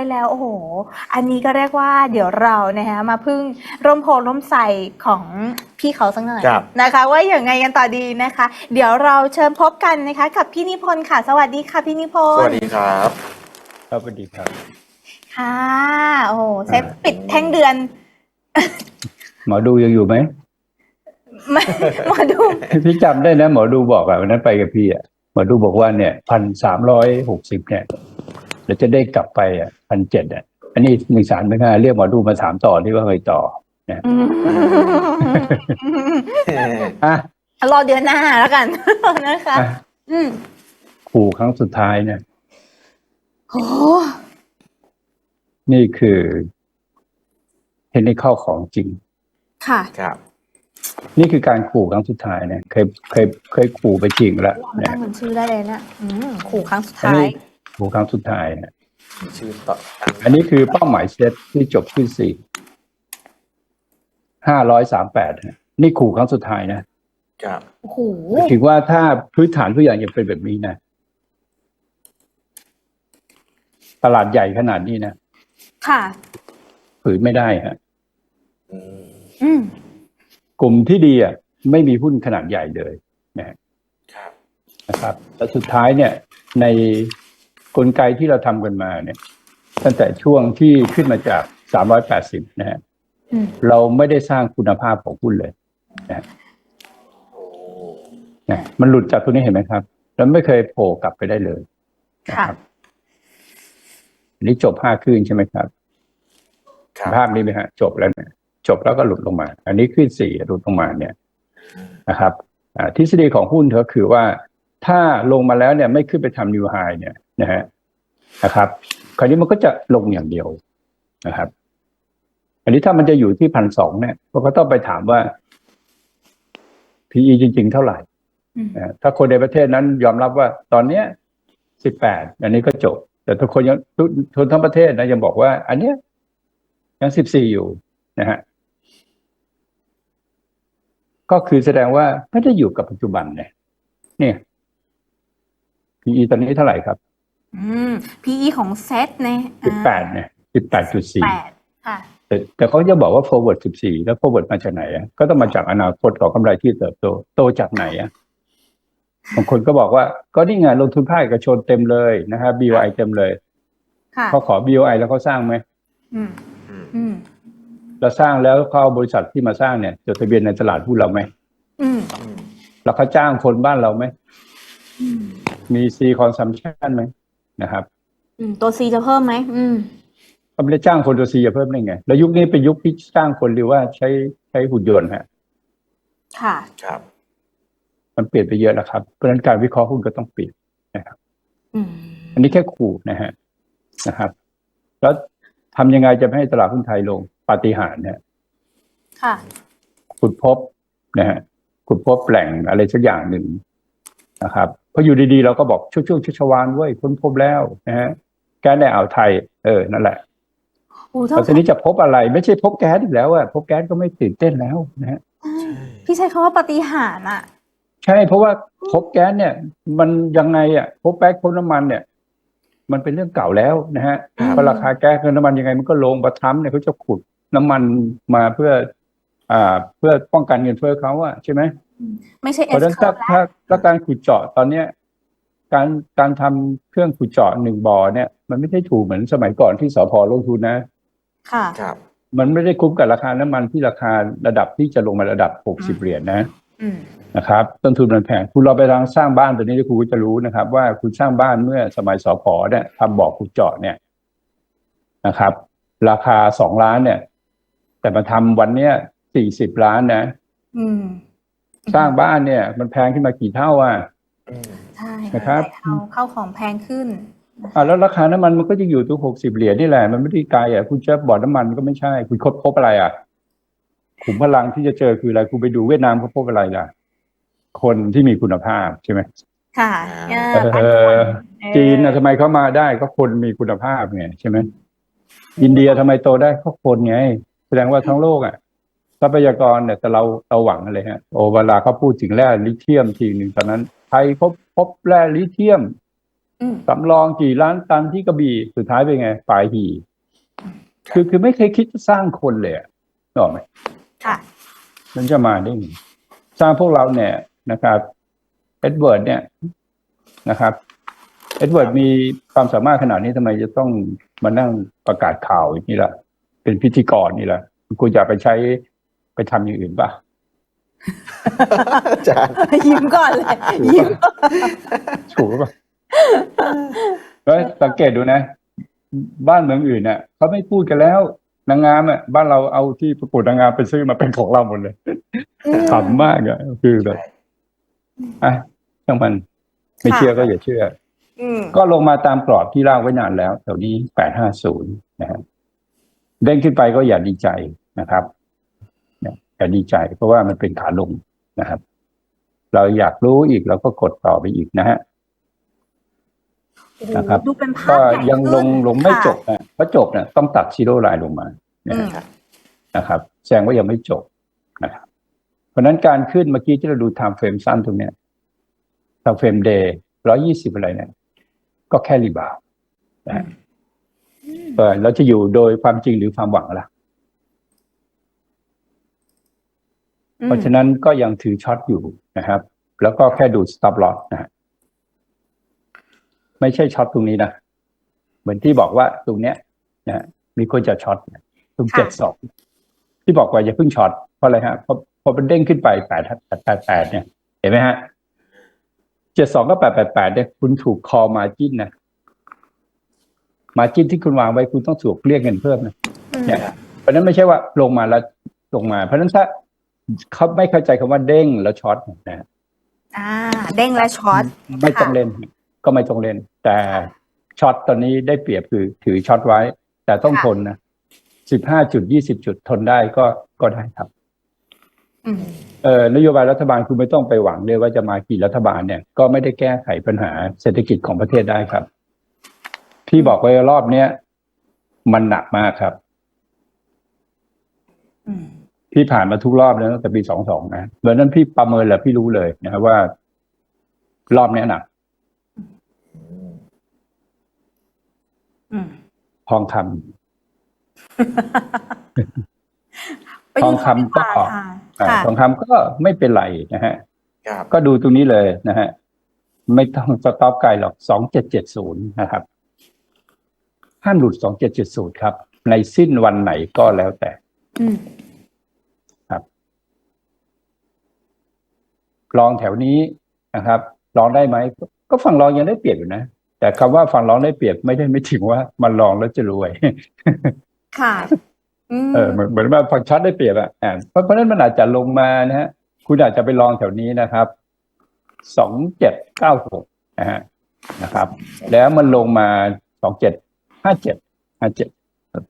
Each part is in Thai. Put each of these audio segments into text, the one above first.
อยแล้วโอ้โห อันนี้ก็เรียกว่าเดี๋ยวเรานะคะมาพึ่งร่มโพล่มใส่ของพี่เขาสักหน่อยครับนะคะ ว่าอย่างไงกันต่อดีนะคะ เดี๋ยวเราเชิญพบกันนะคะ กับพี่นิพนธ์ค่ะ สวัสดีค่ะพี่นิพสนวัสธ์ดีครับครับสวัสดีครับค่ะโอ้โหเซตปิดแท่งเดือนหมอดูยังอยู่ไหมมาหมอดูพี่จำได้นะหมอดูบอกอะวันนั้นไปกับพี่อะหมอดูบอกว่าเนี่ยพันสามร้อยหกสิบเนี่ยเดี๋ยวจะได้กลับไปอะพันเจ็ดอะอันนี้หนึ่งสารไม่ง่ายเรียกหมอดูมาถามต่อที่ว่าเคยต่ออืมอะรอเดือนหน้าแล้วกันนะคะอะอืมขู่ครั้งสุดท้ายเนี่ยโอ้นี่คือเทคนิคของจริง ค่ะ ครับ นี่คือการขู่ครั้งสุดท้ายเนี่ย เคยเคยเคยขู่ไปจริงแล้วไม่เนี่ยตั้งเป็นชื่อได้เลยนะอืมขู่ครั้งสุดอันท้าย นี้ขู่ครั้งสุดท้ายเนี่ยชื่อต่ออันนี้คือเป้าหมายเซตที่จบที่สี่ห้าร้อยสามแปดนี่ขู่ครั้งสุดท้ายนะครับโอ้โหถือว่าถ้าพื้นฐานทุกอย่างยังเป็นแบบนี้นะตลาดใหญ่ขนาดนี้นะค่ะฝืนไม่ได้ฮะอืมอืมกลุ่มที่ดีอะไม่มีหุ้นขนาดใหญ่เลยครับ นะครับ และสุดท้ายเนี่ย ใน กลไกที่เราทำกันมาเนี่ย ตั้งแต่ช่วงที่ขึ้นมาจาก380นะฮะอืมเราไม่ได้สร้างคุณภาพของหุ้นเลยโอ้นะมันหลุดจากตัวนี้เห็นไหมครับ แล้วไม่เคยโผล่กลับไปได้เลยนะค่ะครับอันนี้จบห้าขึ้นใช่ไหมครับครับภาพนี้ไหมฮะจบแล้วเนี่ยจบแล้วก็หลุดลงมา อันนี้ขึ้นสี่หลุดลงมาเนี่ยนะครับอ่าทฤษฎีของหุ้นก็คือว่าถ้าลงมาแล้วเนี่ยไม่ขึ้นไปทำนิวไฮเนี่ย นะฮะนะครับ คราวนี้มันก็จะลงอย่างเดียวนะครับ อันนี้ถ้ามันจะอยู่ที่พันสองเนี่ยก็ต้องไปถามว่า PE จริง ๆ เท่าไหร่อืมนะถ้าคนในประเทศนั้นยอมรับว่าตอนเนี้ยสิบแปดอันนี้ก็จบ แต่ทุกคนยังทุกคนทั้งประเทศนะยังบอกว่า อันเนี้ยยังสิบสี่อยู่นะฮะก็คือแสดงว่าไม่ได้อยู่กับปัจจุบันเนี่ย เนี่ย PE ตอนนี้เท่าไหร่ครับ อืม PE ของเซตเนี่ยสิบแปดเนี่ยสิบแปดจุดสี่แปดค่ะ แต่แต่เขาจะบอกว่า forward สิบสี่แล้ว forward มาจากไหนอะก็ต้องมาจากอนาคตของกำไรที่เติบโตโตจากไหนอะบางคนก็บอกว่าก็นี่ไงลงทุนภาคเอกชนเต็มเลยนะครับ BOI เต็มเลยค่ะเขาขอ BOI แล้วเขาสร้างไหมอืมอืมอืมเราสร้างแล้วเขาเอาบริษัทที่มาสร้างเนี่ยจดทะเบียนในตลาดหุ้นเราไหมอืมอืมแล้วเขาจ้างคนบ้านเราไหมอืมมี C consumption ไหม นะครับอืมตัว C จะเพิ่มไหมอืมเขาไม่ได้จ้างคนตัว C จะเพิ่มได้ไง แล้วยุคนี้เป็นยุคที่จ้างคนหรือว่าใช้ใช้หุ่นยนต์ฮะค่ะครับ มันเปลี่ยนไปเยอะแล้วครับ เพราะฉะนั้นการวิเคราะห์หุ้นก็ต้องเปลี่ยนอืมอันนี้แค่ขู่นะฮะนะครับ แล้วทำยังไงจะไม่ให้ตลาดหุ้นไทยลงปาฏิหาริย์เนี่ยค่ะขุดพบนะฮะขุดพบแหล่งอะไรสักอย่างหนึ่งนะครับเพราะอยู่ดีๆ เราก็บอกช่วงช่วงชัชวานเว้ยค้นพบแล้วนะฮะแก๊สในอ่าวไทย เออนั่นแหละโอ้แล้เท่าวทีนี้จะพบอะไร ไม่ใช่พบแก๊สอีกแล้วอะพบแก๊สก็ไม่ตื่นเต้นแล้วนะฮะพี่ใช้คำว่าปาฏิหารย์อะใช่เพราะว่าพบแก๊สเนี่ย มันยังไงอะพบแป๊กพบน้ำมันเนี่ย มันเป็นเรื่องเก่าแล้วนะฮะครับเพราะราคาแก๊สกับน้ำมันยังไง มันก็ลงประทัมป์เนี่ยเขาจะขุดน้ำมันมาเพื่อ อ่า เพื่อป้องกันเงินเฟ้อเขาอะใช่ไหม ไม่ใช่เอเพราะสฉะนั้นเคิถ้าร์ฟแล้วถ้าถ้าการขุดเจาะตอนเนี้ย การการทำเครื่องขุดเจาะหนึ่งบ่อเนี่ย มันไม่ได้ถูกเหมือนสมัยก่อนที่สพลงทุนนะ ค่ะครับ มันไม่ได้คุ้มกับราคาน้ำมันที่ราคาระดับที่จะลงมาระดับหกสิบเหรียญนะอืมนะครับต้นทุนมันแพงคุณเราไปทางสร้างบ้านตัวนี้คุณก็จะรู้นะครับ ว่าคุณสร้างบ้านเมื่อสมัยสพเนี่ยทำบ่อขุดเจาะเนี่ยนะครับ ราคาสองล้านเนี่ย แต่มาทำวันเนี้ยสี่สิบล้านนะ อืม สร้างบ้านเนี่ย มันแพงขึ้นมากี่เท่าอะอืมใช่นะครับเข้าเข้าของแพงขึ้นอ่าแล้วราคาน้ำมันมันก็จะอยู่ตัวหกสิบเหรียญนี่แหละ มันไม่ได้ไกลอะคุณจะบ่อน้ำมันก็ไม่ใช่ คุณคบพบอะไรอะขุมพลังที่จะเจอคืออะไรคุณไปดูเวียดนามเขาพบอะไรล่ะ คนที่มีคุณภาพใช่ไหมค่ะอ่าเออเออจีนนะทำไมเขามาได้ก็คนมีคุณภาพไงใช่ไหมอินเดียทำไมโตได้ก็คนไง แสดงว่าทั้งโลกอะ ทรัพยากรเนี่ยแต่เราเราหวังอะไรฮะโอเวลาเขาพูดถึงแร่ลิเทียมทีหนึ่งตอนนั้นไทยพบพบแร่ลิเทียมอืมสำรองกี่ล้านตันที่กระบี่สุดท้ายเป็นไงปลายหีคือคือไม่เคยคิดจะสร้างคนเลยอะนึกออกไหมค่ะมันจะมาได้ไงสร้างพวกเราเนี่ยนะครับเอ็ดเวิร์ดเนี่ยนะครับเอ็ดเวิร์ดมีความสามารถขนาดนี้ทำไมจะต้องมานั่งประกาศข่าวอย่างนี้ล่ะ เป็นพิธีกรนี่ล่ะกูจะไปใช้ ไปทำอย่างอื่นป่ะอาจารย์ยิ้มก่อนเลยยิ้มถูกป่ะเฮ้ยสังเกตดูนะ บ้านเมืองอื่นเนี่ยเขาไม่พูดกันแล้วนางงามอะบ้านเราเอาที่ประกวดนางงามไปซื้อมาเป็นของเราหมดเลยขำมากอะคือแบบอะช่างมัน ไม่เชื่อก็อย่าเชื่ออืมก็ลงมาตามกรอบที่ร่างไว้นานแล้วแถวนี้แปดห้าศูนย์นะครับเด้งขึ้นไปก็อย่าดีใจนะครับ เนี่ยอย่าดีใจ เพราะว่ามันเป็นขาลงนะครับ เราอยากรู้อีกเราก็กดต่อไปอีกนะฮะโอ้โหนะครับดูเป็นภาก็พใหญ่ยังลงขึ้นลงไม่ค่ะจบนะเพราะจบเนี่ยต้องตัดซีโร่ไลน์ลงมาอืมนะครับ แสดงว่ายังไม่จบนะครับ เพราะฉะนั้นการขึ้นเมื่อกี้ที่เราดู time frame สั้นตรงเนี้ย time frame day ร้อยี่สิบอะไรเนี่ยก็แค่รีบาวด์นะฮะเออเราจะอยู่โดยความจริงหรือความหวังล่ะ อืม เพราะฉะนั้นก็ยังถือช็อตอยู่นะครับ แล้วก็แค่ดู stop loss นะฮะไม่ใช่ช็อตตรงนี้นะ เหมือนที่บอกว่าตรงเนี้ยนะฮะมีคนจะช็อตเนี่ยตรงเจ็ดสองที่บอกว่าอย่าเพิ่งช็อตเพราะอะไรฮะเพราะพอมันเด้งขึ้นไปแปดแปดแปดแปดเนี่ย เห็นไหมฮะเจ็ดสองก็แปดแปดแปดเนี่ยคุณถูกคอมาจิ้นนะมาจิ้นที่คุณวางไว้คุณต้องถูกเรียกเงินเพิ่มนะอืมเนี่ยเพราะฉะนั้นไม่ใช่ว่าลงมาแล้วลงมา เพราะฉะนั้นถ้า เขาไม่เข้าใจคำว่าเด้งแล้วช็อตนะฮะอ่า เด้งและช็อตไม่ต้องเล่น ก็ไม่ต้องเล่น แต่ช็อตตอนนี้ได้เปรียบคือถือช็อตไว้ แต่ต้องทนนะสิบห้าจุดยี่สิบจุดทนได้ก็ก็ได้ครับอืมเอ่อนโยบายรัฐบาลคุณไม่ต้องไปหวังเลยว่าจะมากี่รัฐบาลเนี่ย ก็ไม่ได้แก้ไขปัญหาเศรษฐกิจของประเทศได้ครับพี่บอกไว้รอบเนี้ยมันหนักมากครับอืม พี่ผ่านมาทุกรอบแล้วตั้งแต่ปีสองสองนะเมื่อนั้นพี่ประเมินแหละพี่รู้เลยนะครับว่า รอบเนี้ยหนักอืมทองคำไปดูทองคำก็ค่ะอ่าค่ะทองคำก็ไม่เป็นไรนะฮะครับก็ดูตรงนี้เลยนะฮะ ไม่ต้องสต็อปไกลหรอกสองเจ็ดเจ็ดศูนย์นะครับห้ามหลุดสองเจ็ดเจ็ดศูนย์ครับ ในสิ้นวันไหนก็แล้วแต่ อืม ลองแถวนี้นะครับลองได้ไหมก็ก็ฝั่งลองยังได้เปรียบอยู่นะ แต่คำว่าฝั่งลองได้เปรียบไม่ได้ไม่ถึงว่ามันลองแล้วจะรวย ค่ะอืมเออเหมือนเหมือนว่าฝั่งช็อตได้เปรียบอะอ่าเพราะเพราะฉะนั้นมันอาจจะลงมานะฮะ คุณอาจจะไปลองแถวนี้นะครับสองเจ็ดเก้าหกนะฮะนะครับ แล้วมันลงมาสองเจ็ดห้าเจ็ดห้าเจ็ด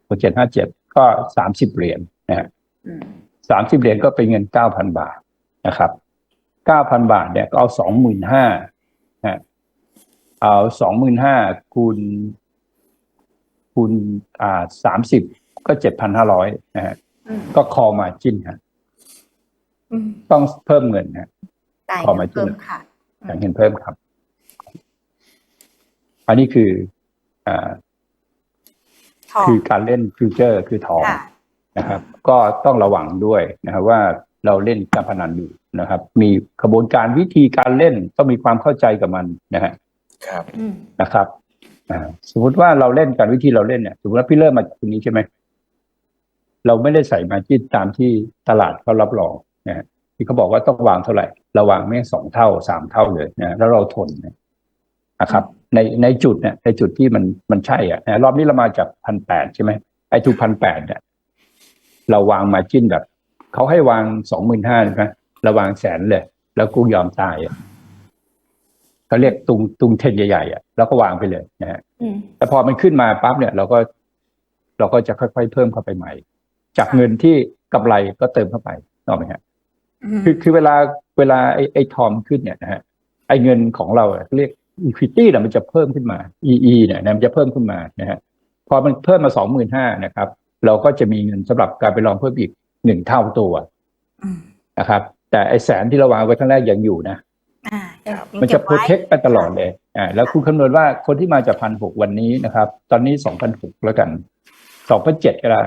สองเจ็ดห้าเจ็ดก็สามสิบเหรียญนะฮะอืมสามสิบเหรียญก็เป็นเงินเก้าพันบาทนะครับ เก้าพันบาทเนี่ยก็เอาสองหมื่นห้านะเอาสองหมื่นห้าคูณคูณอ่าสามสิบก็เจ็ดพันห้าร้อยนะฮะอืมก็คอมาจิ้นฮะอืมต้องเพิ่มเงินฮะจ่ายขอมาเงินเพิ่มจิ้มค่ะจ่ายเงินเพิ่มครับ อันนี้คืออ่าทองคือการเล่นฟิวเจอร์คือทองค่ะนะครับ ก็ต้องระวังด้วยนะครับว่าเราเล่นการพนันอยู่ นะครับ มีกระบวนการวิธีการเล่นต้องมีความเข้าใจกับมันนะฮะครับอืมนะครับอ่าสมมติว่าเราเล่นการวิธีเราเล่นเนี่ยสมมติว่าพี่เริ่มมาตรงนี้ใช่ไหมเราไม่ได้ใส่มาจิ้นตามที่ตลาดเขารับรองนะฮะที่เขาบอกว่าต้องวางเท่าไหร่เราวางแม่งสองเท่าสามเท่าเลยนะแล้วเราทนนะครับ ในในจุดเนี่ยในจุดที่มันมันใช่อะนะรอบนี้เรามาจากพันแปดใช่ไหมไอ้ทุกพันแปดเนี่ยเราวางมาจิ้นแบบเขาให้วางสองหมื่นห้าใช่ไหมเราวางแสนเลย แล้วกูยอมตายอะเขาเรียกตุงตุงเทนใหญ่ๆอะแล้วก็วางไปเลยนะฮะอืมแต่พอมันขึ้นมาปั๊บเนี่ย เราก็ เราก็จะค่อยๆเพิ่มเข้าไปใหม่ จากค่ะเงินที่กำไรก็เติมเข้าไปถูกไหมฮะอืมคือคือเวลาเวลาไอ้ไอ้ทอมขึ้นเนี่ยนะฮะไอ้เงินของเราอะเรียก equity เนี่ยมันจะเพิ่มขึ้นมา EE เนี่ยนะมันจะเพิ่มขึ้นมานะฮะพอมันเพิ่มมาสองหมื่นห้านะครับ เราก็จะมีเงินสำหรับการไปลองเพิ่มอีกหนึ่งเท่าตัวอืมนะครับ แต่ไอ้แสนที่เราวางไว้ข้างแรกยังอยู่นะอ่าครับยังมันเก็จะบโปรไว้เทคไปตลอดเลยอ่าแล้วคุณคำนวณว่าคนที่มาจากพันหกวันนี้นะครับ ตอนนี้สองพันหกแล้วกันสองพันเจ็ดก็ได้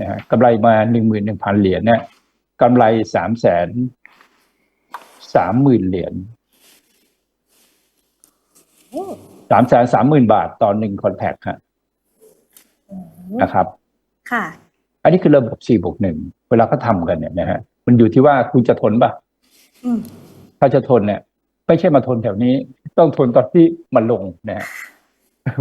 นะฮะกำไรมาหนึ่งหมื่นหนึ่งพันเหรียญเนี่ยกำไรสามแสนสามหมื่นเหรียญสามแสนสามหมื่นบาทต่อหนึ่งคอนแทคฮะนะครับ ค่ะ อันนี้คือระบบ4บวกหนึ่งเวลาเขาทำกันเนี่ยนะฮะ มันอยู่ที่ว่าคุณจะทนป่ะอืมถ้าจะทนเนี่ยไม่ใช่มาทนแถวนี้ ต้องทนตอนที่มันลงนะฮะ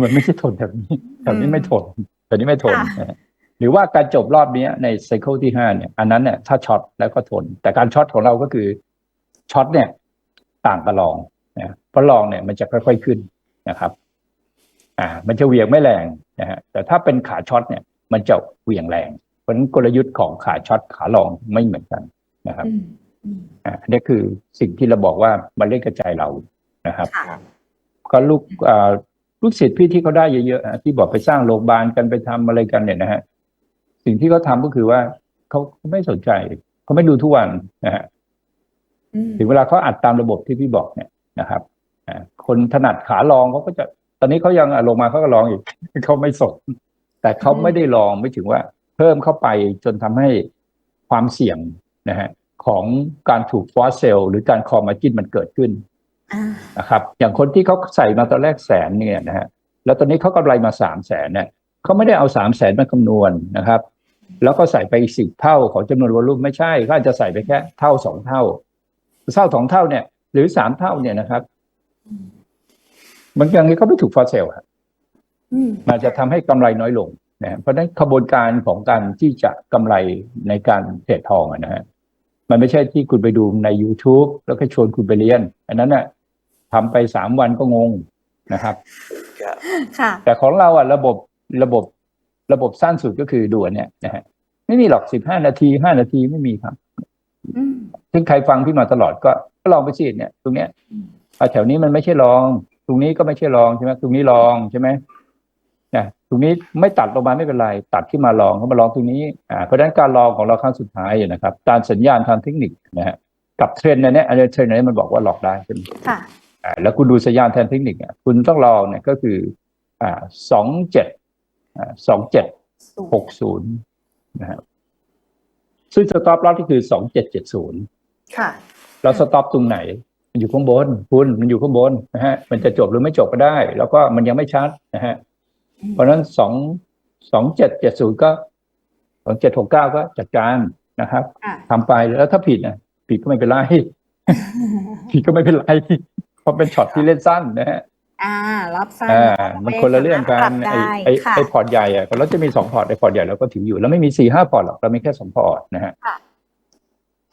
มันไม่ใช่ทนแถวนี้แถวนี้ไม่ทนแถวนี้ไม่ทนค่ะนะฮะหรือว่าการจบรอบเนี้ยในไซเคิลที่ห้าเนี่ย อันนั้นเนี่ยถ้าช็อตแล้วก็ทน แต่การช็อตของเราก็คือช็อตเนี่ยต่างกับลองนะเพราะลองเนี่ยมันจะค่อยๆขึ้นนะครับ อ่า มันจะเหวี่ยงไม่แรงนะฮะแต่ถ้าเป็นขาช็อตเนี่ย มันจะเหวี่ยงแรง เพราะฉะนั้นกลยุทธ์ของขาช็อตขาลองไม่เหมือนกัน นะครับอืมอืมอ่าอันนี้คือสิ่งที่เราบอกว่ามันเล่นกระจายเรานะครับค่ะก็ลูกอ่าลูกศิษย์พี่ที่เขาได้เยอะๆอะที่บอกไปสร้างโรงพยาบาลกันไปทำอะไรกันเนี่ยนะฮะสิ่งที่เขาทำก็คือว่าเขาเขาไม่สนใจเขาไม่ดูทุกวันนะฮะอืมถึงเวลาเขาอัดตามระบบที่พี่บอกเนี่ยนะครับอ่าคนถนัดขาลองเขาก็จะ ตอนนี้เขายังอะลงมาเขาก็ลองอีกเขาไม่สนแต่เขาไม่ได้ลองไม่ถึงว่า เพิ่มเข้าไปจนทำให้ความเสี่ยงนะฮะ ของการถูกฟอสเซลหรือการคอมาจินมันเกิดขึ้นอ่านะครับ อย่างคนที่เขาใส่มาตอนแรกแสนเนี่ยนะฮะแล้วตอนนี้เขากำไรมาสามแสนเนี่ยเขาไม่ได้เอาสามแสนมาคำนวณนะครับ แล้วก็ใส่ไปอีกสิบเท่าของจำนวนวอลลุ่มไม่ใช่ก็อาจจะใส่ไปแค่เท่าสองเท่าเท่าสองเท่าเนี่ย หรือสามเท่าเนี่ยนะครับ มันยังไงก็ไม่ถูกฟอสเซลครับอืมมันจะทำให้กำไรน้อยลงนะเพราะฉะนั้นขบวนการของการที่จะกำไรในการเทรดทองอะนะฮะ มันไม่ใช่ที่คุณไปดูใน YouTube แล้วก็ชวนคุณไปเรียน อันนั้นน่ะทำไปสามวันก็งงนะครับครับค่ะแต่ของเราอะระบบระบบระบบสั้นสุดก็คือดูอันเนี่ยนะฮะไม่มีหรอกสิบห้านาทีห้านาทีไม่มีครับอืมซึ่งใครฟังพี่มาตลอดก็ก็ลองไปสิเนี่ย ตรงเนี้ยอืมอะแถวนี้มันไม่ใช่ลอง ตรงนี้ก็ไม่ใช่ลองใช่ไหมตรงนี้ลองใช่ไหมนะ ตรงนี้ไม่ตัดลงมาไม่เป็นไร ตัดขึ้นมาลองเขามาลองตรงนี้อ่าเพราะฉะนั้นการลองของเราครั้งสุดท้ายนะครับตามสัญญาณทางเทคนิคนะฮะกับเทรนด์อันเนี้ยอันนี้เทรนด์อันนี้มันบอกว่าหลอกได้ใช่ไหมค่ะอ่าแล้วคุณดูสัญญาณทางเทคนิคอะคุณต้องลองเนี่ยก็คืออ่าสองเจ็ดอ่าสองเจ็ดสูงหกศูนย์นะครับซึ่งสต็อปลอสที่คือสองเจ็ดเจ็ดศูนย์ค่ะเราสต็อปตรงไหน มันอยู่ข้างบนคุณมันอยู่ข้างบนนะฮะมันจะจบหรือไม่จบก็ได้ แล้วก็มันยังไม่ชัดนะฮะอืม เพราะฉะนั้นสองสองเจ็ดเจ็ดศูนย์ก็สองเจ็ดหกเก้าก็จัดการนะครับอะทำไปแล้วถ้าผิดนะผิดก็ไม่เป็นไรผิดก็ไม่เป็นไรเพราะเป็นช็อตที่เล่นสั้นนะฮะอ่า รับสั้นอ่ามันคนละเรื่องกันปรับไอ้ได้ไอ้ค่ะไอ้พอร์ตใหญ่อะเราจะมีสองพอร์ตไอ้พอร์ตใหญ่เราก็ถืออยู่ แล้วไม่มีสี่ห้าพอร์ตหรอกเรามีแค่สองพอร์ตนะฮะ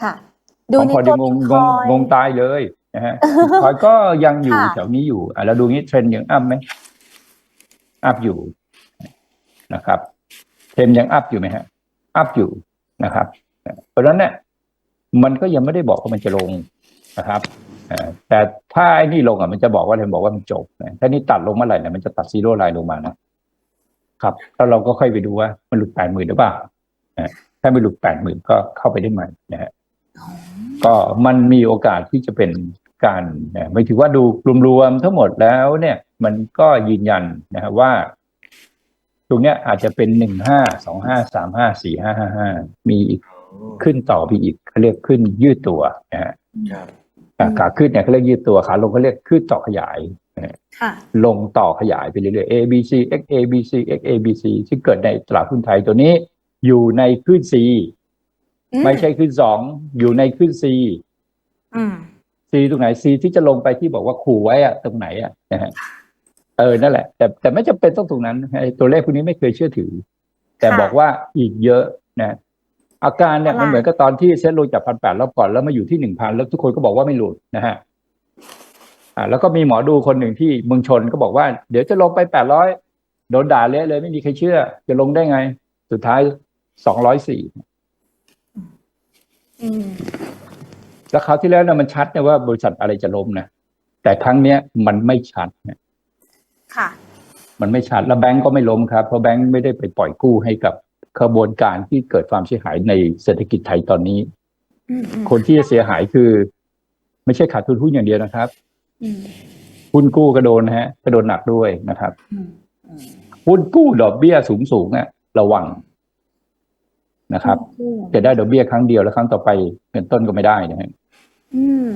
ค่ะดูสองในพอร์ตตัยัวงงงบิตงคงอยงงตายเลยนะฮะพอยก็ยังอยู่ค่ะแถวนี้อยู่อะแล้วดูงี้เทรนด์ยังอัพไหม อัพอยู่นะครับเทรนด์ยังอัพอยู่ไหมฮะอัพอยู่นะครับ เพราะฉะนั้นเนี่ยมันก็ยังไม่ได้บอกว่ามันจะลงนะครับเอ่อแต่ถ้าไอ้นี่ลงอะมันจะบอกว่าเลยบอกว่ามันจบนะถ้านี่ตัดลงเมื่อไหร่เนี่ยมันจะตัดซีโร่ไลน์ลงมานะครับแล้วเราก็ค่อยไปดูว่ามันหลุดแปดหมื่นหรือเปล่านะถ้าไม่หลุดแปดหมื่นก็เข้าไปได้ใหม่นะฮะก็มันมีโอกาสที่จะเป็น การนะไม่ถือว่าดูรวมๆทั้งหมดแล้วเนี่ยมันก็ยืนยันนะครับว่า ตรงเนี้ยอาจจะเป็นหนึ่งห้าสองห้าสามห้าสี่ห้าห้าห้ามีอีกขึ้นต่อไปอีกเขาเรียกขึ้นยืดตัวนะฮะครับอะขาขึ้นเนี่ยเขาเรียกยืดตัวขาลงเขาเรียกขึ้นต่อขยายค่ะลงต่อขยายไปเรื่อยๆ A B C X A B C X A B C ที่เกิดในตลาดหุ้นไทยตัวนี้ อยู่ในขึ้น C อืไม่ใช่ขึ้นสองอยู่ในขึ้น C อืม ซีตรงไหนซีที่จะลงไปที่บอกว่าขู่ไว้อะตรงไหนอะนะฮะเออนั่นแหละ แต่แต่ไม่จำเป็นต้องตรงนั้นไอ้ตัวเลขพวกนี้ไม่เคยเชื่อถือ แต่ค่ะบอกว่าอีกเยอะนะอาการเนี่ยค่ะมันเหมือนกับตอนที่เซ็ตลงจากพันแปดแล้วก่อนแล้วมาอยู่ที่หนึ่งพันแล้วทุกคนก็บอกว่าไม่หลุดนะฮะอ่าแล้วก็มีหมอดูคนหนึ่งที่เมืองชนก็บอกว่า เดี๋ยวจะลงไปแปดร้อยโดนด่าเละเลยไม่มีใครเชื่อ จะลงได้ไง สุดท้ายสองร้อยสี่อืม แล้วคราวที่แล้วเนี่ยมันชัดนะว่าบริษัทอะไรจะล้มนะแต่ครั้งเนี้ยมันไม่ชัดนะค่ะ มันไม่ชัดแล้วแบงก์ก็ไม่ล้มครับเพราะแบงก์ไม่ได้ไปปล่อยกู้ให้กับขบวนการที่เกิดความเสียหายในเศรษฐกิจไทยตอนนี้อืมอืมคนที่จะเสียหายคือ ไม่ใช่ขาดทุนหุ้นอย่างเดียวนะครับอืมหุ้นกู้ก็โดนนะฮะก็โดนหนักด้วยนะครับอืมอืมหุ้นกู้ดอกเบี้ยสูงสูงๆอะระวังนะครับ จะได้ดอกเบี้ยครั้งเดียวแล้วครั้งต่อไปเงินต้นก็ไม่ได้นะฮะ อืม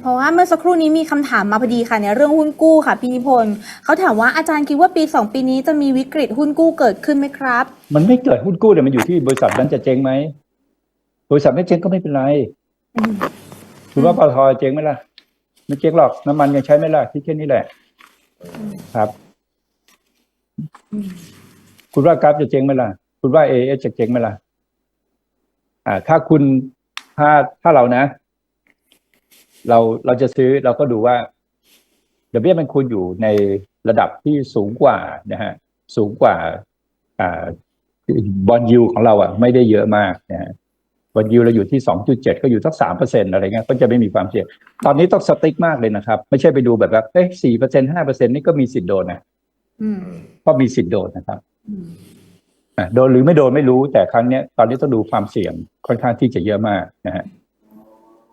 เพราะว่าเมื่อสักครู่นี้มีคำถามมาพอดีค่ะเนี่ยเรื่องหุ้นกู้ค่ะพี่นิพนธ์เขาถามว่าอาจารย์คิดว่าปีสองปีนี้จะมีวิกฤตหุ้นกู้เกิดขึ้นไหมครับ มันไม่เกิดหุ้นกู้แต่มันอยู่ที่บริษัทนั้นจะเจ๊งไหมบริษัทไม่เจ๊งก็ไม่เป็นไรอืมคุณว่าปตทเจ๊งไหมล่ะไม่เจ๊งหรอกน้ำมันยังใช้ไหมล่ะที่แค่นี้แหละ ครับอืมคุณว่ากราฟจะเจ๊งไหมล่ะ คุณว่าเอเอจะเจ๊งไหมล่ะอ่า ถ้าคุณถ้าถ้าเรานะ เราเราจะซื้อเราก็ดูว่าดอกเบี้ยมันควรอยู่ในระดับที่สูงกว่านะฮะสูงกว่าอ่าบอลยูของเราอะไม่ได้เยอะมากนะฮะบอลยูเราอยู่ที่สองจุดเจ็ดก็อยู่สักสามเปอร์เซ็นอะไรเงี้ยก็จะไม่มีความเสี่ยงตอนนี้ต้องสติ๊กมากเลยนะครับ ไม่ใช่ไปดูแบบแบบเอ้สี่เปอร์เซ็นห้าเปอร์เซ็นนี่ก็มีสิทธิ์โดนนะอืมก็มีสิทธิ์โดนนะครับอืมอะโดนหรือไม่โดนไม่รู้ แต่ครั้งเนี้ยตอนนี้ต้องดูความเสี่ยงค่อนข้างที่จะเยอะมากนะฮะ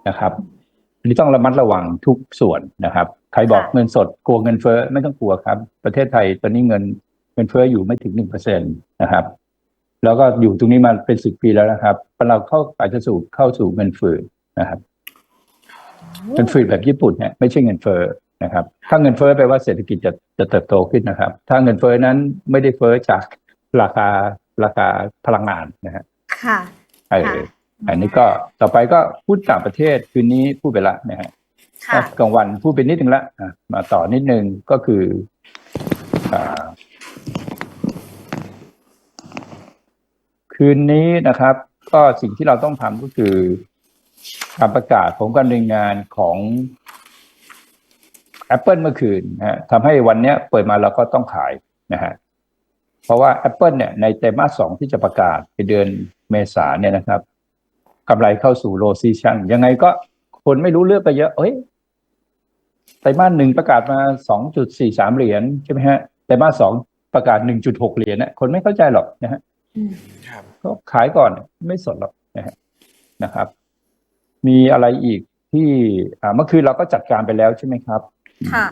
นะครับอั นนี้ต้องระมัดระวังทุกส่วนนะครับ ใครบอกเงินสดกลัวเงินเฟ้อไม่ต้องกลัวครับ ประเทศไทยตอนนี้เงินเงินเฟ้ออยู่ไม่ถึงหนึ่งเปอร์เซ็นตนะครับ แล้วก็อยู่ตรงนี้มาเป็นสิบปีแล้วนะครับเราเข้าอาจจะสู่เข้าสู่เงินฝืดนะครับเงินฝืดแบบญี่ปุ่นเนี่ยไม่ใช่เงินเฟ้อนะครับ ถ้าเงินเฟ้อแปลว่าเศรษฐกิจจะจะเติบโตขึ้นนะครับ ถ้าเงินเฟ้อนั้นไม่ได้เฟ้อจากราคาราคาพลังงานนะฮะค่ะเออค่ะอันนี้ก็ต่อไปก็พูดต่างประเทศคืนนี้พูดไปละนะฮะค่ะกลางวันพูดไปนิดนึงละอะมาต่อนิดนึงก็คืออ่าคืนนี้นะครับ ก็สิ่งที่เราต้องทำก็คือการประกาศผลการดำเนินงานของ Apple เมื่อคืนนะฮะทำให้วันเนี้ยเปิดมาเราก็ต้องขายนะฮะเพราะว่า Apple เนี่ยในไตรมาสสองที่จะประกาศในเดือนเมษาเนี่ยนะครับ กำไรเข้าสู่ low season ยังไงก็คนไม่รู้เรื่องไปเยอะ เอ้ยไตรมาสหนึ่งประกาศมา2.43เหรียญใช่ไหมฮะไตรมาสสองประกาศ1.6เหรียญนะคนไม่เข้าใจหรอกนะฮะอืมครับก็ขายก่อนไม่สนหรอกนะฮะนะครับ มีอะไรอีกที่อ่าเมื่อคืนเราก็จัดการไปแล้วใช่ไหมครับ ค่ะ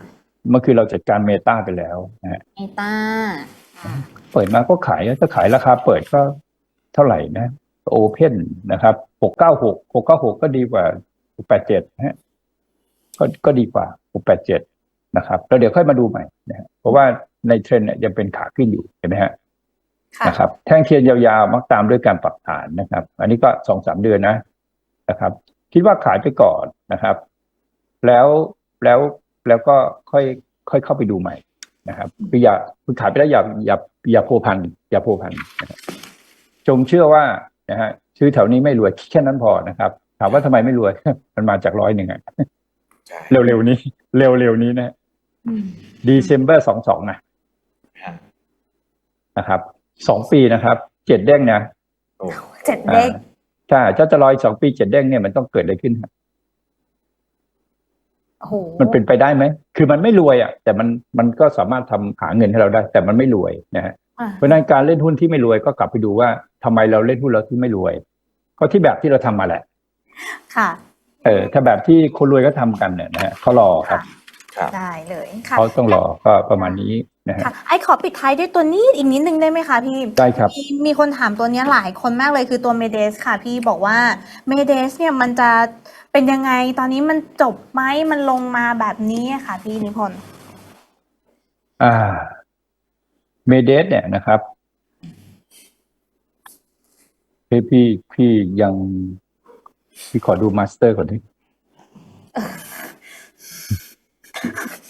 เมื่อคืนเราจัดการเมตาไปแล้วนะฮะเมตาอ่าเปิดมาก็ขายถ้าขายราคาเปิดก็เท่าไหร่นะโอเพนนะครับ หกเก้าหกหกเก้าหกก็ดีกว่าหกแปดเจ็ดฮะก็ก็ดีกว่าหกแปดเจ็ดนะครับแล้วเดี๋ยวค่อยมาดูใหม่นะฮะเพราะว่าในเทรนด์เนี่ยยังเป็นขาขึ้นอยู่เห็นไหมฮะค่ะนะครับแท่งเทียนยาวๆมักตามด้วยการปรับฐานนะครับ อันนี้ก็สองสามเดือนนะนะครับ คิดว่าขายไปก่อนนะครับ แล้วแล้วแล้วก็ค่อยค่อยเข้าไปดูใหม่นะครับคืออย่าคือขายไปแล้วอย่าอย่าอย่าโพวพันอย่าโพวพันนะครับจงเชื่อว่านะฮะ ซื้อแถวนี้ไม่รวยแค่นั้นพอนะครับ ถามว่าทำไมไม่รวย มันมาจากร้อยหนึ่งอะใช่เร็วๆนี้ เร็วๆนี้นะอืมดีเซมเบอร์สองสองนะฮะนะครับสองปีนะครับเจ็ดเด้งนะโอ้เจ็ดเด้งอ่าใช่ถ้าจะรออีกสองปีเจ็ดเด้งเนี่ยมันต้องเกิดอะไรขึ้นครับโอ้โหมันเป็นไปได้ไหม คือมันไม่รวยอะ แต่มันมันก็สามารถทำหาเงินให้เราได้ แต่มันไม่รวยนะฮะอ่าเพราะฉะนั้นการเล่นหุ้นที่ไม่รวยก็กลับไปดูว่าทำไมเราเล่นหุ้นแล้วที่ไม่รวย ก็ที่แบบที่เราทำมาแหละ ค่ะเออถ้าแบบที่คนรวยก็ทำกันเนี่ยนะฮะเขารอครับครับได้เลยค่ะเขาต้องรอก็ประมาณนี้นะฮะค่ะไอขอปิดท้ายด้วยตัวนี้อีกนิดนึงได้ไหมคะพี่ได้ครับมีมีคนถามตัวเนี้ยหลายคนมากเลยคือตัวเมเดสค่ะ พี่บอกว่าเมเดสเนี่ยมันจะเป็นยังไงตอนนี้มันจบไหมมันลงมาแบบนี้อะค่ะ พี่นิพนธ์อ่าเมเดสเนี่ยนะครับ พี่พี่พี่ยังพี่ขอดูมาสเตอร์ก่อนที่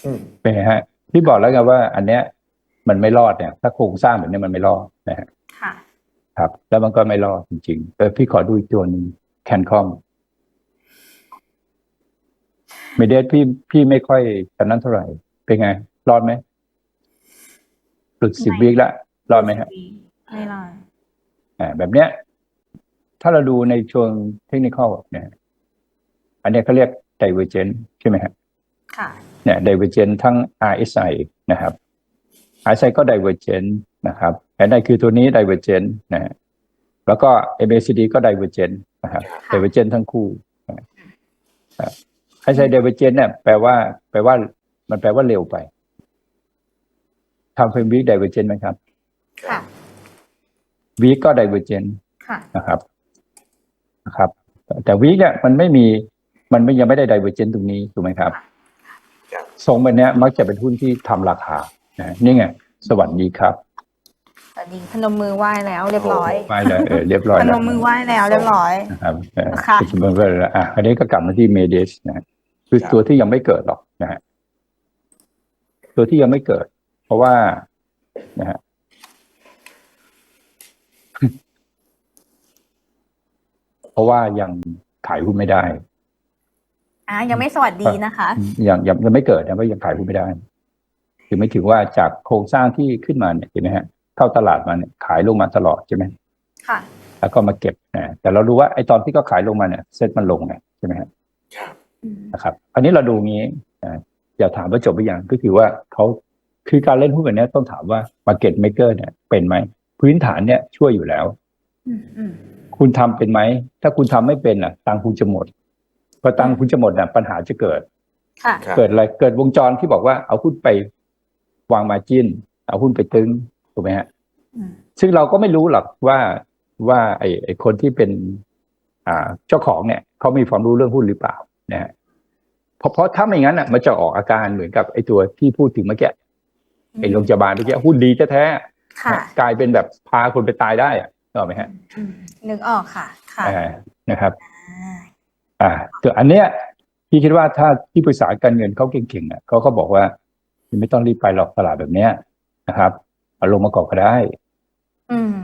อืมเป็นไงฮะ พี่บอกแล้วไงว่า อันเนี้ย มันไม่รอดเนี่ย ถ้าโครงสร้างแบบนี้มันไม่รอดนะฮะค่ะครับ แล้วมันก็ไม่รอดจริงๆเออพี่ขอดูอีกตัวหนึ่งแคนคอมเมเดสพี่พี่ไม่ค่อยตอนนั้นเท่าไหร่ เป็นไง รอดไหมหลุดสิบไม่วิกละรอดไหมฮะไม่รอดอ่าแบบเนี้ย ถ้าเราดูในช่วงเทคนิคเนี่ย อันเนี้ยเขาเรียก divergent ใช่ไหมฮะค่ะเนี่ย divergent ทั้ง RSI นะครับ RSI ก็ divergent นะครับอันนั้นคือตัวนี้ divergent นะฮะแล้วก็ MACD ก็ divergent นะครับค่ะ divergent ทั้งคู่นะครับไฮไซเดเวเจนเนี่ยแปลว่า แปลว่า มันแปลว่าเร็วไปทำเป็นวีคไดเวเจนไหมครับ ค่ะวีคก็ไดเวเจนค่ะนะครับ นะครับ แต่วีคเนี่ยมันไม่มีมันไม่ยังไม่ได้ไดเวเจนตรงนี้ถูกไหมครับครับทรงแบบเนี้ยมักจะเป็นหุ้นที่ทำราคานะนี่ไง สวัสดีครับสวัสดีพนมมือไหว้แล้วเรียบร้อยไปเลยเออเรียบร้อยพนแล้วมมือไหว้แล้วเรียบร้อยนะครับเออค่ะที่มันก็อะอันนี้ก็กลับมาที่เมเดสนะฮะคือครับตัวที่ยังไม่เกิดหรอกนะฮะตัวที่ยังไม่เกิด เพราะว่านะฮะ เพ ราะว่ายังขายหุ้นไม่ได้อะยังไม่สวัสดีนะคะยังยังยังไม่เกิดนะว่ายังขายหุ้นไม่ได้คือไม่ถึงว่าจากโครงสร้างที่ขึ้นมาเนี่ยเห็นไหมฮะ เข้าตลาดมาเนี่ยขายลงมาตลอดใช่ไหมค่ะแล้วก็มาเก็บนะแต่เรารู้ว่าไอ้ตอนที่เขาขายลงมาเนี่ยเซ็ตมันลงไงใช่ไหมฮะครับอืมนะครับ อันนี้เราดูงี้นะอย่าถามว่าจบไปยังก็คือว่าเขาคือการเล่นหุ้นแบบนี้ต้องถามว่า market maker เนี่ยเป็นไหม พื้นฐานเนี่ยช่วยอยู่แล้วอืมอืม คุณทำเป็นไหม ถ้าคุณทำไม่เป็นอะ ตังค์คุณจะหมดพอตังค์คุณจะหมดน่ะปัญหาจะเกิดค่ะครับเกิดอะไรเกิดวงจรที่บอกว่าเอาหุ้นไปวางมาจินเอาหุ้นไปตึงถูกไหมฮะอืมซึ่งเราก็ไม่รู้หรอกว่าว่าไอ้ไอ้คนที่เป็น อ่า เจ้าของเนี่ยเขามีความรู้เรื่องหุ้นหรือเปล่านะฮะเพราะเพราะถ้าไม่งั้นอะมันจะออกอาการเหมือนกับไอ้ตัวที่พูดถึงเมื่อกี้ไอ้โรงพยาบาลเมื่อกี้หุ้นดีแท้ๆค่ะกลายเป็นแบบพาคนไปตายได้อะ ถูกไหมฮะอืมนึกออกค่ะ ค่ะอ่านะครับอ่าอ่าตัวอันเนี้ยพี่คิดว่าถ้าที่ปรึกษาการเงินเขาเก่งๆอะเขาก็บอกว่าไม่ต้องรีบไปหรอกตลาดแบบเนี้ยนะครับเอาลงมาก่อนก็ได้อืม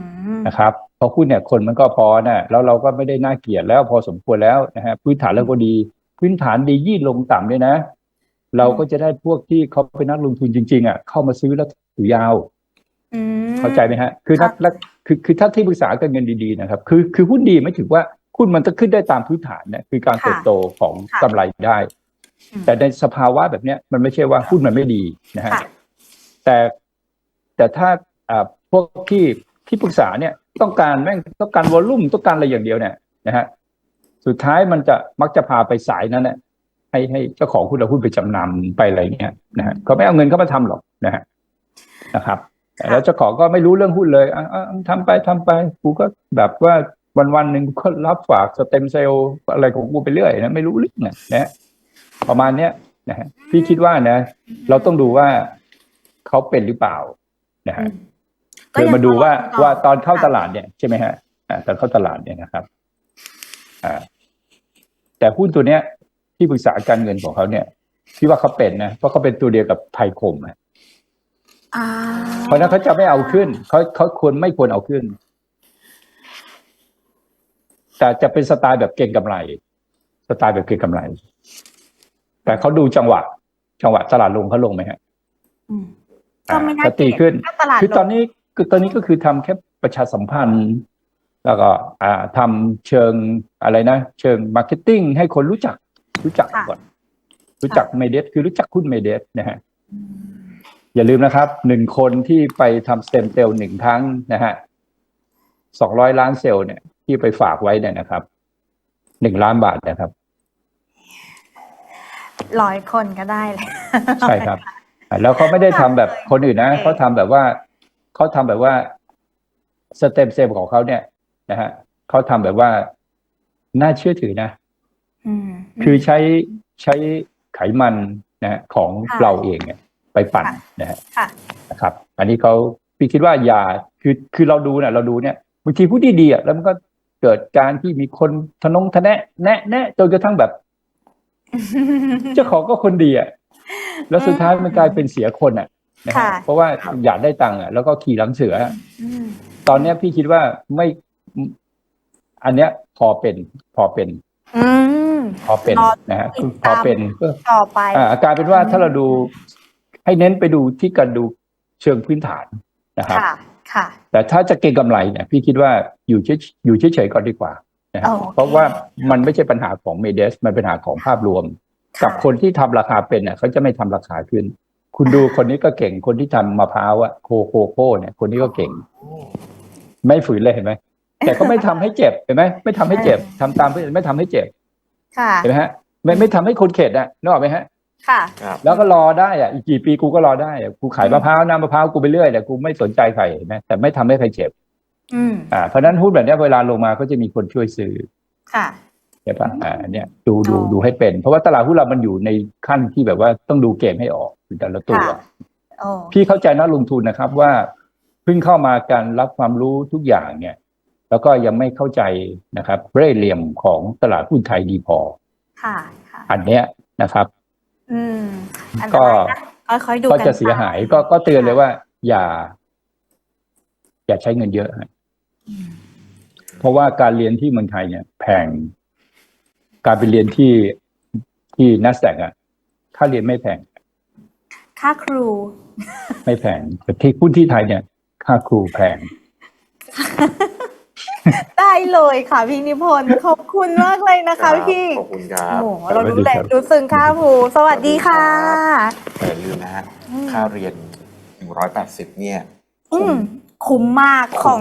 นะครับเพราะหุ้นเนี่ยคนมันก็พอนะแล้วเราก็ไม่ได้น่าเกลียดแล้วพอสมควรแล้วนะฮะพื้นฐานเราก็ดี พื้นฐานดียี่ลงต่ำด้วยนะ เราก็จะได้พวกที่เขาเป็นนักลงทุนจริง ๆ อะ เข้ามาซื้อแล้วถือยาวอืมเข้าใจไหมฮะ คือนัก ครับนักคือคือถ้าที่ปรึกษาการเงินดีๆนะครับ คือคือหุ้นดีไม่ถือว่าหุ้นมันจะขึ้นได้ตามพื้นฐานเนี่ยคือการเติบโตของค่ะกำไรได้อืมแต่ในสภาวะแบบเนี้ยมันไม่ใช่ว่าหุ้นมันไม่ดีนะฮะค่ะแต่แต่ถ้าอ่าพวกที่ที่ปรึกษาเนี่ยต้องการแม่งต้องการวอลลุ่มต้องการอะไรอย่างเดียวเนี่ยนะฮะสุดท้ายมันจะมักจะพาไปสายนั้นเนี่ยให้ให้เจ้าของหุ้นเอาหุ้นไปจำนำไปอะไรเงี้ยนะฮะเขาไม่เอาเงินเข้ามาทำหรอกนะฮะนะครับค่ะ แล้วเจ้าของก็ไม่รู้เรื่องหุ้นเลยอะอะทำไปทำไป กูก็แบบว่าวันวันๆหนึ่งก็รับฝากสเต็มเซลล์อะไรของกูไปเรื่อยนะไม่รู้เรื่องนะนะฮะประมาณเนี้ยนะฮะพี่คิดว่านะ เราต้องดูว่าเขาเป็นหรือเปล่านะฮะอืมคือมาดูว่าก็ยังว่าตอนเข้าค่ะตลาดเนี่ยใช่ไหมฮะอ่าตอนเข้าตลาดเนี่ยนะครับ อ่า แต่หุ้นตัวเนี้ยที่ปรึกษาการเงินของเขาเนี่ยพี่ว่าเขาเป็นนะเพราะเขาเป็นตัวเดียวกับไทยคมอะอ่า เพราะฉะนั้นเขาจะไม่เอาขึ้นเขาเขาควรไม่ควรเอาขึ้น แต่จะเป็นสไตล์แบบเก่งกำไร สไตล์แบบเก่งกำไร แต่เขาดูจังหวะ จังหวะตลาดลงเขาลงไหมฮะอืมก็ไม่น่าอ่าก็ตีขึ้นถ้าตลาดคือตอนลงนี้คือตอนนี้ก็คือทำแค่ประชาสัมพันธ์ แล้วก็อ่าทำเชิงอะไรนะ เชิงมาร์เก็ตติ้งให้คนรู้จัก รู้จักค่ะก่อน รู้จักเมเดสคือรู้จักหุ้นเมเดสนะฮะ อืมอย่าลืมนะครับหนึ่งคนที่ไปทำสเต็มเซลล์หนึ่งครั้งนะฮะสองร้อยล้านเซลล์เนี่ยที่ไปฝากไว้เนี่ยนะครับหนึ่งล้านบาทนะครับร้อยคนก็ได้เลยใช่ครับอะแล้วเขาไม่ได้ทำแบบคนอื่นนะเขาทำแบบว่าเขาทำแบบว่าสเต็มเซลล์ของเขาเนี่ยนะฮะเขาทำแบบว่าน่าเชื่อถือนะอืมคือใช้ใช้ไขมันนะฮะของค่ะเราเองเนี่ย ไปปั่นค่ะนะฮะค่ะนะครับ อันนี้เขาพี่คิดว่าอย่าคือคือเราดูเนี่ยเราดูเนี่ยบางทีพูดดีๆอะแล้วมันก็เกิดการที่มีคนทะนงทะแนะแนะแนะจนกระทั่งแบบ เจ้าของก็คนดีอะแล้วสุดท้ายมันกลายเป็นเสียคนอะนะฮะค่ะเพราะว่าอยากได้ตังค์อะแล้วก็ขี่หลังเสืออืมตอนเนี้ยพี่คิดว่าไม่อันเนี้ยพอเป็นพอเป็นอืมพอเป็นรอนะฮะติดพตามอเป็นก็ต่อไปอ่ากลายเป็นว่าถ้าเราดู ให้เน้นไปดูที่การดูเชิงพื้นฐานนะครับค่ะค่ะแต่ถ้าจะเก็งกำไรเนี่ยพี่คิดว่าอยู่เฉยอยู่เฉยๆก่อนดีกว่านะครับโอเคเพราะว่ามันไม่ใช่ปัญหาของเมเดสมันเป็นปัญหาของภาพรวม กับคนที่ทำราคาเป็นเนี่ยเขาจะไม่ทำราคาขึ้น คุณดูคนนี้ก็เก่งคนที่ทำมะพร้าวอะโคโคโค่เนี่ย คนนี้ก็เก่ง ไม่ฝืนเลยเห็นไหมแต่ก็ไม่ทำให้เจ็บเห็นไหมไม่ทำให้เจ็บทำตามเพื่อนไม่ทำให้เจ็บค่ะเห็นไหมฮะไม่ไม่ทำให้คนเข็ดอะนึกออกไหมฮะ ค่ะ ครับแล้วก็รอได้อะอีกกี่ปีกูก็รอได้อะกูขายมะพร้าวน้ำมะพร้าวกูไปเรื่อยแต่กูไม่สนใจใครเห็นไหมแต่ไม่ทำให้ใครเจ็บอืม อ่าเพราะฉะนั้นหุ้นแบบเนี้ยเวลาลงมาก็จะมีคนช่วยซื้อค่ะ ใช่ปะอ่าอันเนี้ยดูดูอ๋อ ดูให้เป็น เพราะว่าตลาดหุ้นเรามันอยู่ในขั้นที่แบบว่าต้องดูเกมให้ออกคือแต่ละตัว ค่ะโอ้พี่เข้าใจนักลงทุนนะครับว่าเพิ่งเข้ามาการรับความรู้ทุกอย่างเนี่ย แล้วก็ยังไม่เข้าใจนะครับเร่ห์เหลี่ยมของตลาดหุ้นไทยดีพอ ค่ะค่ะ อันเนี้ยนะครับ อืมอันตก็รายนะค่อยๆดูก็กันจะเสียหายไปก็ก็เตือนเลยว่า อย่า อย่าใช้เงินเยอะฮะอืมเพราะว่าการเรียนที่เมืองไทยเนี่ย แพง การไปเรียนที่ที่นัสแ a กอะค่าเรียนไม่แพง ค่าครู ไม่แพงแต่ที่หุ้นที่ไทยเนี่ย ค่าครูแพง ได้เลยค่ะพี่นิพนธ์ขอบคุณมากเลยนะคะพี่ขอบคุณครับโอ้โหเราสวัสรู้ดีแลครับรู้ซึ้งค่าครูสวัสดีค่ะแต่อย่าลืมนะฮะอืมค่าเรียน180เนี่ยอืมคุ้มมากของ